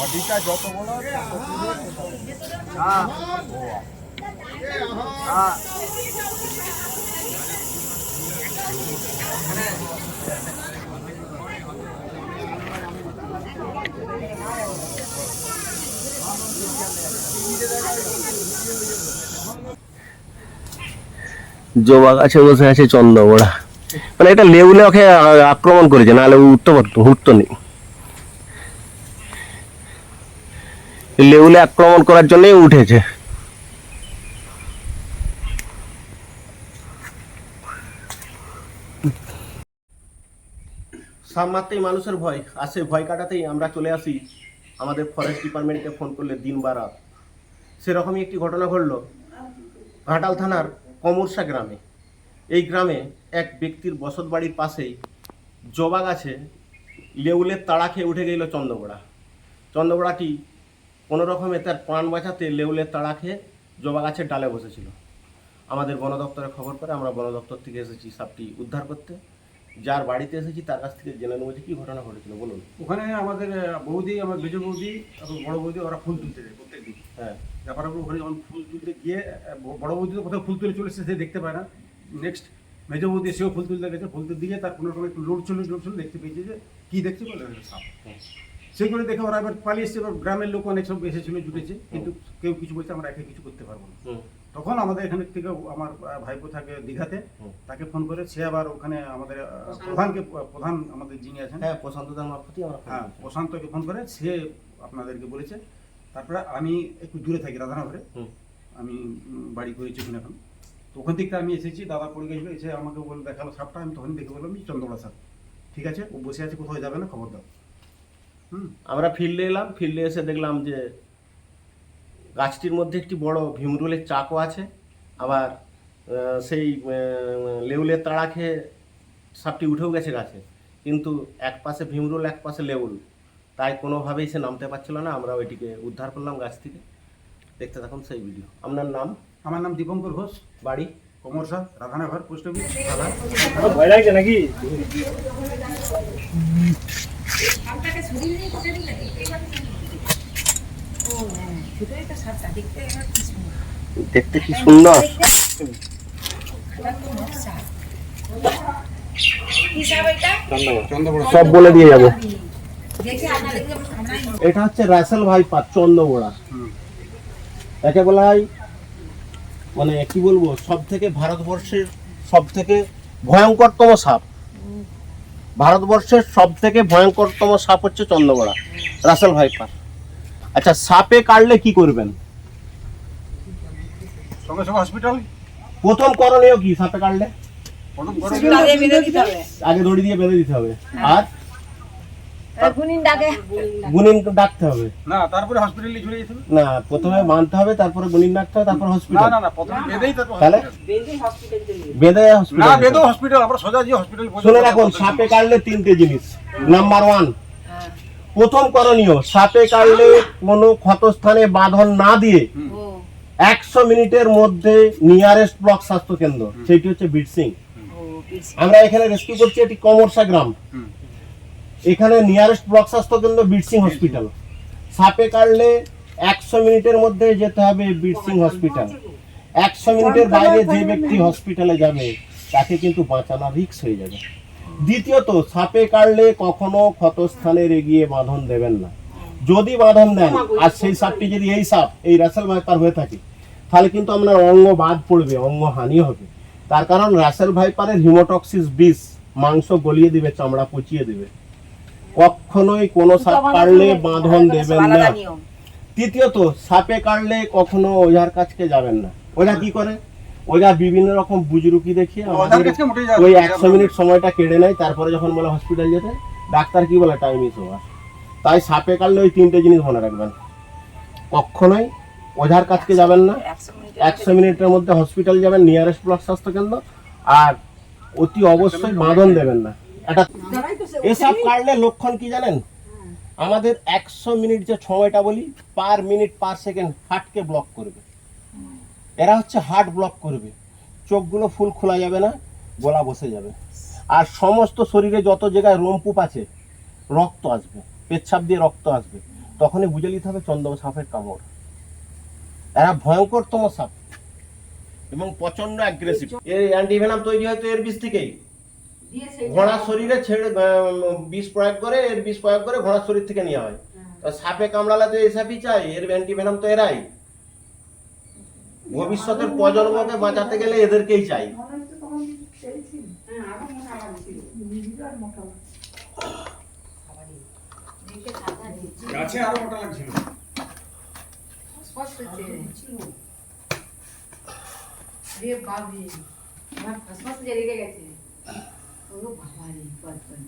বডিটা যত বড় জবা গাছে বসে আছে চন্দ্রবড়া। মানে এটা লেউলে ওকে আক্রমণ করেছে, নাহলে উঠতে পারতো উঠতো নি লেবুলে আক্রমণ করার জন্যই উঠেছে। সাপ মারতেই মানুষের ভয় আসে ভয় কাটাতেই আমরা চলে আসি আমাদের ফরেস্ট ডিপার্টমেন্টকে ফোন করলে দিন বা রাত। সেরকমই একটি ঘটনা ঘটলো ঘাটাল থানার কমরসা গ্রামে। এই গ্রামে এক ব্যক্তির বসত বাড়ির পাশেই জবা গাছে লেউলের তাড়া খেয়ে উঠে গেল চন্দ্রবড়া চন্দ্রবড়াটি কোনো রকমে তার প্রাণ বাঁচাতে লেউলের তাড়া খেয়ে জবা গাছের ডালে বসেছিল। আমাদের বন দপ্তরে খবর করে আমরা বন দপ্তর থেকে এসেছি সাপটি উদ্ধার করতে। যার বাড়িতে এসেছি তার কাছ থেকে জেনে নেব যে কী ঘটনা ঘটেছিল বলুন। ওখানে আমাদের বৌদি আমার মেজ বৌদি এবং বড় বৌদি ওরা ফুল তুলতে যায় প্রত্যেক দিন। হ্যাঁ। ব্যাপার ওখানে যখন ফুল তুলতে গিয়ে বড় বৌদি তো কোথাও ফুল তুলে চলে এসেছে সে দেখতে পায় না। নেক্সট মেজ বৌদি সেও ফুল তুলতে গেছে ফুল তুলতে গিয়ে তার কোনো রকম একটু লোড ছিল লোড ছিল দেখতে পেয়েছে যে কী দেখছে বলে সাপ। সেগুলো দেখে ওরা এবার পালিয়ে এসছে এবার গ্রামের লোক অনেক সব এসেছিল জুটেছে কিন্তু কেউ কিছু বলছে আমরা একে কিছু করতে পারব না। তখন আমাদের এখানে থেকে আমার ভাইপো থাকে দীঘাতে তাকে ফোন করে সে আবার ওখানে আমাদের প্রধানকে প্রধান আমাদের যিনি আছেন। হ্যাঁ প্রশান্ত হ্যাঁ প্রশান্তকে ফোন করে সে আপনাদেরকে বলেছে তারপরে আমি একটু দূরে থাকি রাধানগরে। আমি বাড়ি করেছি ওখানে এখন। তো ওখান থেকে আমি এসেছি দাদা পড়ে গেছিল এসে আমাকে বলে দেখাল সাপটা আমি তখন দেখে বললাম "এই চন্দ্রকোড়া সাপ। ঠিক আছে ও বসে আছে কোথাও যাবে না খবর দাও। আমরা ফিল্ডে এলাম ফিল্ডে এসে দেখলাম যে গাছটির মধ্যে একটি বড় ভীমরুলের চাকও আছে। আবার সেই লেউলের তাড়া খেয়ে সাপটি উঠেও গেছে গাছে। কিন্তু এক পাশে ভীমরুল এক পাশে লেউল। তাই কোনোভাবেই সে নামতে পারছিল না। আমরা ওইটিকে উদ্ধার করলাম গাছ থেকে। দেখতে থাকুন সেই ভিডিও। আপনার নাম? আমার নাম দীপঙ্কর ঘোষ। বাড়ি? কমরসা রাধানগর পোস্ট অফিস। ভয় লাগছে নাকি? দেখতে এবার কি সুন্দর। দেখতে কি সুন্দর? সব বলে দিয়ে যাব। এটা হচ্ছে রাসেল ভাইপার চন্দ্রবোড়া। হুম। একে বলা হয় মানে কি বলব সব থেকে ভারতবর্ষের সব থেকে ভয়ঙ্করতম সাপ। ভারতবর্ষের সব থেকে ভয়ঙ্করতম সাপ হচ্ছে চন্দ্রগড়া রাসেল ভাইপার। আচ্ছা সাপে কাটলে কি করবেন? সঙ্গে সঙ্গে হসপিটাল প্রথম করণীয় কি সাপে কাটলে। আগে দড়ি দিয়ে বেঁধে দিতে হবে। আর গুনিন ডাকে। গুনিন ডাকতে হবে। না তারপরে হসপিটালে চলে যেতে হবে। না প্রথমে বাঁধতে হবে তারপরে গুনিন ডাকতে হবে তারপর হসপিটাল না না প্রথমে বেঁধেই তারপর তাহলে? hospital। বেঁধে না হসপিটাল হসপিটাল আমরা সোজা যে হসপিটাল শুনে রাখুন সাপে কাটলে তিনটে জিনিস। নাম্বার ওয়ান হ্যাঁ। প্রথম করণীয় সাপে কাটলে কোনো ক্ষতস্থানে বাঁধন না দিয়ে একশো মিনিটের মধ্যে নিয়ারেস্ট ব্লক স্বাস্থ্য কেন্দ্র সেটি হচ্ছে বেশ। আমরা এখানে রেস্কিউ করছি এটি কমরসা গ্রাম। এখানে নিয়ারেস্ট ব্লক স্বাস্থ্য কেন্দ্র বিটসিং হসপিটাল সাপে কাটলে একশো মিনিটের মধ্যে যেতে হবে বিটসিং হসপিটাল একশো মিনিটের বাইরে যে ব্যক্তি হসপিটালে যাবে, তাকে কিন্তু বাঁচানো রিক্স হয়ে যাবে। দ্বিতীয়ত, সাপে কাটলে কখনো ক্ষতস্থানের এগিয়ে বাঁধন দেবেন না। যদি বাঁধন দেন, আর সেই সাপটি যদি এই সাপ, এই রাসেল ভাইপার হয়ে থাকে, তাহলে কিন্তু আপনার অঙ্গ বাদ পড়বে, অঙ্গ হানি হবে। তার কারণ রাসেল ভাইপারের হিমোটক্সিস বিষ মাংস গলিয়ে দিবে, চামড়া পচিয়ে দেবে। কখনোই কোনো সাপ কাটলে বাঁধন দেবেন না। তৃতীয়ত সাপে কাটলে কখনো ওঝার কাছকে যাবেন না। ওঝা কি করে? ওঝা বিভিন্ন রকম বুজরুকি দেখিয়ে ওই। একশো মিনিট সময়টা কেড়ে নেয় তারপরে যখন বলে হসপিটাল যেতে ডাক্তার কি বলে? টাইম ইস ওভার তাই সাপে কাটলে ওই তিনটে জিনিস মনে রাখবেন। কখনোই ওঝার কাছকে যাবেন না। একশো মিনিট একশো মিনিটের মধ্যে হসপিটাল যাবেন নিয়ারেস্ট ব্লক স্বাস্থ্য কেন্দ্র আর অতি অবশ্যই বাঁধন দেবেন না। এসব কাটলে লক্ষণ কি জানেন? আমাদের একশো মিনিট যে সময়টা বলি পার মিনিট পার সেকেন্ড হার্টকে ব্লক করবে। এরা হচ্ছে হার্ট ব্লক করবে। চোখগুলো ফুল খোলা যাবে না গলা বসে যাবে। আর সমস্ত শরীরে যত জায়গায় রোমকূপ আছে রক্ত আসবে পেচ্ছাপ দিয়ে রক্ত আসবে তখনই বুঝে নিতে হবে চন্দ্র সাপের কামড়। এরা ভয়ঙ্করতম সাপ এবং প্রচণ্ড অ্যাগ্রেসিভ এর অ্যান্টিভেনাম তৈরি হয়তো এর বিষ থেকেই। ঘোড়ার শরীরে ছেড়ে বিষ প্রয়োগ করে এর বিষ প্রয়োগ করে ঘোড়ার শরীর থেকে নেওয়া হয়। তো সাপে কামড়ালে তো এই সাপই চাই এর অ্যান্টিভেনাম তো এরাই। ভবিষ্যতের প্রজন্মকে বাঁচাতে গেলে এদেরকেই চাই। হ্যাঁ গাছে আরও মোটা লাগছিল রে বাবরে আমার ফসফস যে লেগে গেছে ও বাবা রে বাবা